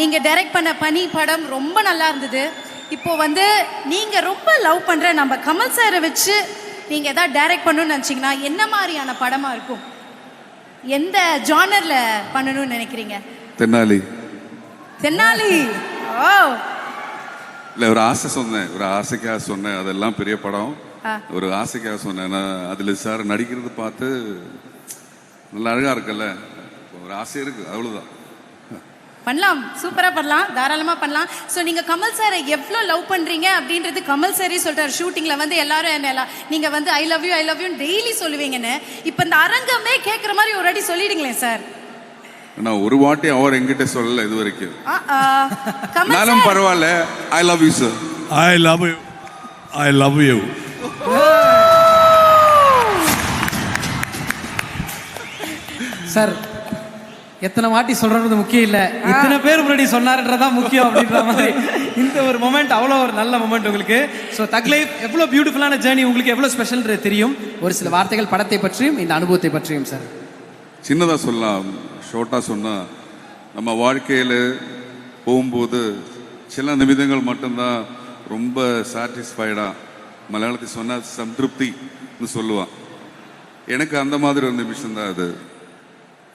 நீங்க டைரக்ட் பண்ண பனி படம் ரொம்ப நல்லா இருந்தது. இப்போ வந்து நீங்க ரொம்ப லவ் பண்ற நம்ம கமல் சாரை வச்சு நீங்க ஏதாவது டைரக்ட் பண்ணணும்னு நினைச்சீங்கன்னா என்ன மாதிரியான படமா இருக்கும்? எந்த ஜானர்ல பண்ணணும்னு நினைக்கிறீங்க? தென்னாலி. தென்னாலி? ஓ. இல்லை ஒரு ஆசை சொன்னேன். ஒரு ஆசைக்காக சொன்னேன். அதெல்லாம் பெரிய படம். ஒரு ஆசைக்காக சொன்னேன். அதில் சார் நடிக்கிறது பார்த்து நல்லா அழகா இருக்குல்ல. ஒரு ஆசை இருக்கு. அவ்வளவுதான். பண்ணலாம். சூப்பரா பண்ணலாம். தாராளமா பண்ணலாம். ஸோ நீங்க கமல் சாரை எவ்வளோ லவ் பண்றீங்க அப்படின்றது கமல் சாரே சொல்றாரு. ஷூட்டிங்ல வந்து எல்லாரும் என்ன எல்லாம் நீங்க வந்து I love you I love you daily சொல்லுவீங்கன்னு இப்போ இந்த அரங்கமே கேட்குற மாதிரி ஒரு வாட்டி சொல்லிடுங்களேன் சார். நான் ஒரு வாட்டி அவர் எங்கிட்ட சொல்லல இது வரைக்கும் நானும் சார். பரவாயில்ல. I love you sir I love you. I love you. Sir எத்தனை வாட்டி சொல்றது முக்கியம் இல்ல. இத்தனை பேர் முன்னாடி சொன்னாருன்றதான் முக்கியம் அப்படின்ற மாதிரி. இந்த ஒரு மொமெண்ட் அவ்வளோ ஒரு நல்ல மொமெண்ட் உங்களுக்கு. ஸோ தக் லைஃப் எவ்வளோ பியூட்டிஃபுல்லான ஜேர்னி உங்களுக்கு எவ்வளோ ஸ்பெஷல்ன்றது தெரியும். ஒரு சில வார்த்தைகள் படத்தை பற்றியும் இந்த அனுபவத்தை பற்றியும் சார் சின்னதா சொல்லலாம். ஷார்ட்டா சொன்னா நம்ம வாழ்க்கையில போகும்போது சில நிமிடங்கள் மட்டும்தான் ரொம்ப சாட்டிஸ்ஃபைடா மலையாளத்தில் சொன்னா சம்திருப்தின்னு சொல்லுவான். எனக்கு அந்த மாதிரி ஒரு நிமிஷம் தான் அது.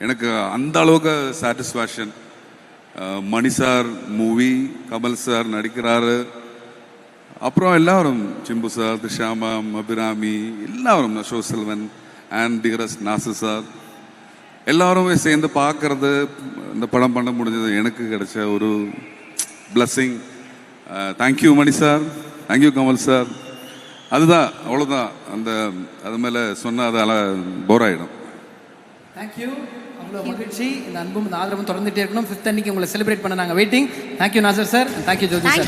எனக்கு அந்த அளவுக்கு satisfaction Mani sir movie Kamal sir நடிக்கிறாரு. அப்புறம் எல்லாரும் சிம்பு சார் திஷாமாம் அபிராமி எல்லாரும் அசோக் செல்வன் அண்ட் டிகரஸ் நாசு சார். எல்லாருமே சேர்ந்து பார்க்கறது இந்த படம் பண்ண முடிஞ்சது எனக்கு கிடைச்ச ஒரு blessing thank you Mani sir. Thank you Kamal sir. அதுதான் அவ்வளோதான் அந்த அது மேலே சொன்னால் அதால் போர் ஆகிடும் தேங்க்யூ அவ்வளோ மகிழ்ச்சி. இந்த அன்பும் இந்த ஆதரவும் தொடர்ந்துட்டே இருக்கணும். ஃபிஃப்த் அன்னைக்கு உங்களை செலிப்ரேட் பண்ண நாங்கள் waiting thank you Nassar sir thank you Jyothi sir